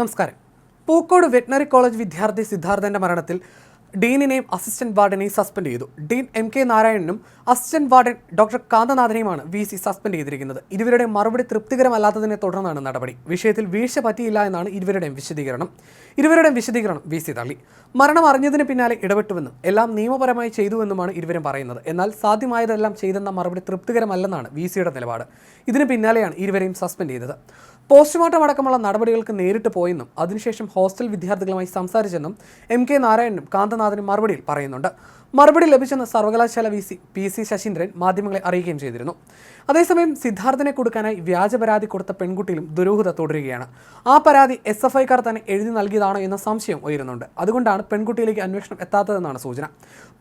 നമസ്കാരം. Pookode veterinary college വിദ്യാർത്ഥി സിദ്ധാർത്ഥന്റെ മരണത്തിൽ ഡീനിനെയും അസിസ്റ്റന്റ് വാർഡനെയും സസ്പെൻഡ് ചെയ്തു. ഡീൻ എം കെ നാരായണനും അസിസ്റ്റന്റ് വാർഡൻ ഡോക്ടർ കാന്തനാഥനെയുമാണ് വി സി സസ്പെൻഡ് ചെയ്തിരിക്കുന്നത്. ഇരുവരുടെ മറുപടി തൃപ്തികരമല്ലാത്തതിനെ തുടർന്നാണ് നടപടി. വിഷയത്തിൽ വീഴ്ച പറ്റിയില്ല എന്നാണ് ഇരുവരുടെയും വിശദീകരണം. ഇരുവരുടെയും വിശദീകരണം വി സി തള്ളി. മരണം അറിഞ്ഞതിന് പിന്നാലെ ഇടപെട്ടുവെന്നും എല്ലാം നിയമപരമായി ചെയ്തുവെന്നുമാണ് ഇരുവരും പറയുന്നത്. എന്നാൽ സാധ്യമായതെല്ലാം ചെയ്തെന്ന മറുപടി തൃപ്തികരമല്ലെന്നാണ് വി സിയുടെ നിലപാട്. ഇതിന് പിന്നാലെയാണ് ഇരുവരെയും സസ്പെൻഡ് ചെയ്തത്. പോസ്റ്റ്മോർട്ടം അടക്കമുള്ള നടപടികൾക്ക് നേരിട്ട് പോയെന്നും അതിനുശേഷം ഹോസ്റ്റൽ വിദ്യാർത്ഥികളുമായി സംസാരിച്ചെന്നും എം കെ നാരായണനും കാന്തനാഥനും മറുപടിയിൽ പറയുന്നുണ്ട്. മറുപടി ലഭിച്ചെന്ന് സർവകലാശാല V C P C Sasheendran മാധ്യമങ്ങളെ അറിയിക്കുകയും ചെയ്തിരുന്നു. അതേസമയം സിദ്ധാർത്ഥനെ കൊടുക്കാനായി വ്യാജ പരാതി കൊടുത്ത പെൺകുട്ടിയിലും ദുരൂഹത തുടരുകയാണ്. ആ പരാതി എസ് എഫ് ഐക്കാർ തന്നെ എഴുതി നൽകിയതാണോ എന്ന സംശയം ഉയരുന്നുണ്ട്. അതുകൊണ്ടാണ് പെൺകുട്ടിയിലേക്ക് അന്വേഷണം എത്താത്തതെന്നാണ് സൂചന.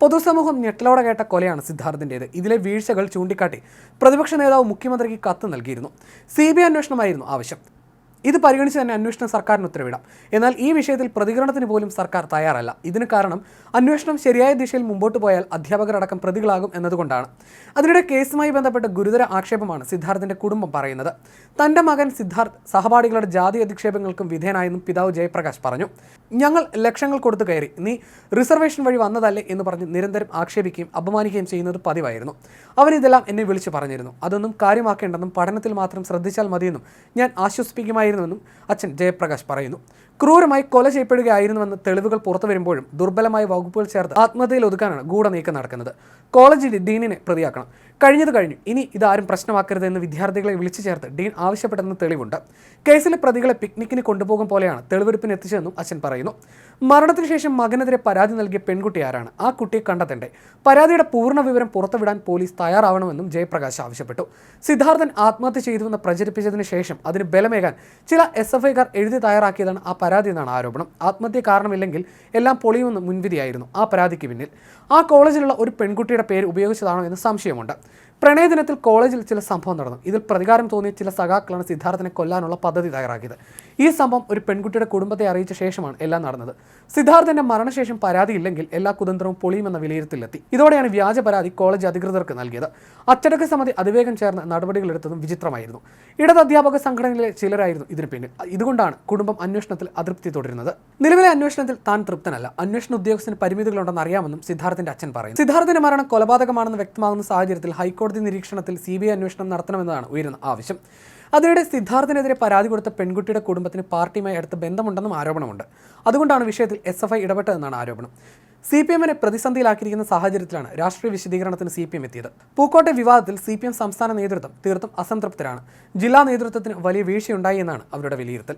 പൊതുസമൂഹം ഞെട്ടലോടെ കേട്ട കൊലയാണ് സിദ്ധാർത്ഥിന്റേത് ഇതിലെ വീഴ്ചകൾ ചൂണ്ടിക്കാട്ടി പ്രതിപക്ഷ നേതാവ് മുഖ്യമന്ത്രിക്ക് കത്ത് നൽകിയിരുന്നു. സി ബി ഐ അന്വേഷണമായിരുന്നു ആവശ്യം. ഇത് പരിഗണിച്ച് തന്നെ അന്വേഷണം സർക്കാരിന് ഉത്തരവിടാം. എന്നാൽ ഈ വിഷയത്തിൽ പ്രതികരണത്തിന് പോലും സർക്കാർ തയ്യാറല്ല. ഇതിന് കാരണം അന്വേഷണം ശരിയായ ദിശയിൽ മുമ്പോട്ട് പോയാൽ അധ്യാപകരടക്കം പ്രതികളാകും എന്നതുകൊണ്ടാണ്. അതിനിടെ കേസുമായി ബന്ധപ്പെട്ട ഗുരുതര ആക്ഷേപമാണ് സിദ്ധാർത്ഥിന്റെ കുടുംബം പറയുന്നത്. തന്റെ മകൻ സിദ്ധാർത്ഥ് സഹപാഠികളുടെ ജാതി അധിക്ഷേപങ്ങൾക്കും വിധേയനായെന്നും പിതാവ് ജയപ്രകാശ് പറഞ്ഞു. ഞങ്ങൾ ലക്ഷങ്ങൾ കൊടുത്ത് കയറി. നീ റിസർവേഷൻ വഴി വന്നതല്ലേ എന്ന് പറഞ്ഞ് നിരന്തരം ആക്ഷേപിക്കുകയും അപമാനിക്കുകയും ചെയ്യുന്നത് പതിവായിരുന്നു. അവരിതെല്ലാം എന്നെ വിളിച്ച് പറഞ്ഞിരുന്നു. അതൊന്നും കാര്യമാക്കേണ്ടെന്നും പഠനത്തിൽ മാത്രം ശ്രദ്ധിച്ചാൽ മതിയെന്നും ഞാൻ ആശ്വസിപ്പിക്കുമായിരുന്നുവെന്നും അച്ഛൻ ജയപ്രകാശ് പറയുന്നു. ക്രൂരമായി കൊല ചെയ്യപ്പെടുകയായിരുന്നുവെന്ന് തെളിവുകൾ പുറത്തു വരുമ്പോഴും ദുർബലമായ വകുപ്പുകൾ ചേർത്ത് ആത്മഹത്യയിൽ ഒതുക്കാനാണ് ഗൂഢനീക്കം നടക്കുന്നത്. കോളേജിൽ ഡീനിനെ പ്രതിയാക്കണം. കഴിഞ്ഞത് കഴിഞ്ഞു. ഇനി ഇതാരും പ്രശ്നമാക്കരുതെന്ന് വിദ്യാർത്ഥികളെ വിളിച്ചു ചേർത്ത് ഡീൻ ആവശ്യപ്പെട്ടെന്ന് തെളിവുണ്ട്. കേസിലെ പ്രതികളെ പിക്നിക്കിന് കൊണ്ടുപോകും പോലെയാണ് തെളിവെടുപ്പിന് എത്തിച്ചതെന്നും അച്ഛൻ പറയുന്നു. മരണത്തിന് ശേഷം മകനെതിരെ പരാതി നൽകിയ പെൺകുട്ടി ആരാണ്? ആ കുട്ടിയെ കണ്ടെത്തണ്ടേ. പരാതിയുടെ പൂർണ വിവരം പുറത്തുവിടാൻ പോലീസ് തയ്യാറാവണമെന്നും ജയപ്രകാശ് ആവശ്യപ്പെട്ടു. സിദ്ധാർത്ഥൻ ആത്മഹത്യ ചെയ്തുവെന്ന് പ്രചരിപ്പിച്ചതിന് ശേഷം അതിന് ബലമേകാൻ ചില എസ് എഫ് ഐക്കാർ എഴുതി തയ്യാറാക്കിയതാണ് ആ പരാതി എന്നാണ് ആരോപണം. ആത്മഹത്യ കാരണമില്ലെങ്കിൽ എല്ലാം പൊളിയുമെന്ന് മുൻവിധിയായിരുന്നു ആ പരാതിക്ക് പിന്നിൽ. ആ കോളേജിലുള്ള ഒരു പെൺകുട്ടിയുടെ പേര് ഉപയോഗിച്ചതാണോ എന്ന് സംശയമുണ്ട്. പ്രണയദിനത്തിൽ കോളേജിൽ ചില സംഭവം നടന്നു. ഇതിൽ പ്രതികാരം തോന്നിയ ചില സഖാക്കളാണ് സിദ്ധാർത്ഥനെ കൊല്ലാനുള്ള പദ്ധതി തയ്യാറാക്കിയത്. ഈ സംഭവം ഒരു പെൺകുട്ടിയുടെ കുടുംബത്തെ അറിയിച്ച ശേഷമാണ് എല്ലാം നടന്നത്. സിദ്ധാർത്ഥന്റെ മരണശേഷം പരാതിയില്ലെങ്കിൽ എല്ലാ കുതന്ത്രവും പൊളിയുമെന്ന വിലയിരുത്തലെത്തി ഇതോടെയാണ് വ്യാജ പരാതി കോളേജ് അധികൃതർക്ക് നൽകിയത്. അച്ചടക്ക സമിതി അതിവേഗം ചേർന്ന് നടപടികളെടുത്തതും വിചിത്രമായിരുന്നു. ഇടത് അധ്യാപക സംഘടനയിലെ ചിലരായിരുന്നു ഇതിന് പിന്നിൽ. ഇതുകൊണ്ടാണ് കുടുംബം അന്വേഷണത്തിൽ അതൃപ്തി തുടരുന്നത്. നിലവിലെ അന്വേഷണത്തിൽ താൻ തൃപ്തനല്ല. അന്വേഷണ ഉദ്യോഗസ്ഥന് പരിമിതികളുണ്ടെന്ന് അറിയാമെന്നും സിദ്ധാർത്ഥന്റെ അച്ഛൻ പറയുന്നു. സിദ്ധാർത്ഥന്റെ മരണം കൊലപാതകമാണെന്ന് വ്യക്തമാകുന്ന സാഹചര്യത്തിൽ ഹൈക്കോടതി നിരീക്ഷണത്തിൽ സി ബി ഐ അന്വേഷണം നടത്തണമെന്നതാണ് ഉയരുന്ന ആവശ്യം. അതിനിടെ സിദ്ധാർത്ഥിനെതിരെ പരാതി കൊടുത്ത പെൺകുട്ടിയുടെ കുടുംബത്തിന് പാർട്ടിയുമായി അടുത്ത് ബന്ധമുണ്ടെന്നും ആരോപണമുണ്ട്. അതുകൊണ്ടാണ് വിഷയത്തിൽ എസ് എഫ് ഐ ഇടപെട്ടതെന്നാണ് ആരോപണം. സി പി എമ്മിനെ പ്രതിസന്ധിയിലാക്കിയിരിക്കുന്ന സാഹചര്യത്തിലാണ് രാഷ്ട്രീയ വിശദീകരണത്തിന് സി പി എം എത്തിയത്. പൂക്കോട്ടെ വിവാദത്തിൽ സി പി എം സംസ്ഥാന നേതൃത്വം തീർത്തും അസംതൃപ്തരാണ്. ജില്ലാ നേതൃത്വത്തിന് വലിയ വീഴ്ചയുണ്ടായി എന്നാണ് അവരുടെ വിലയിരുത്തൽ.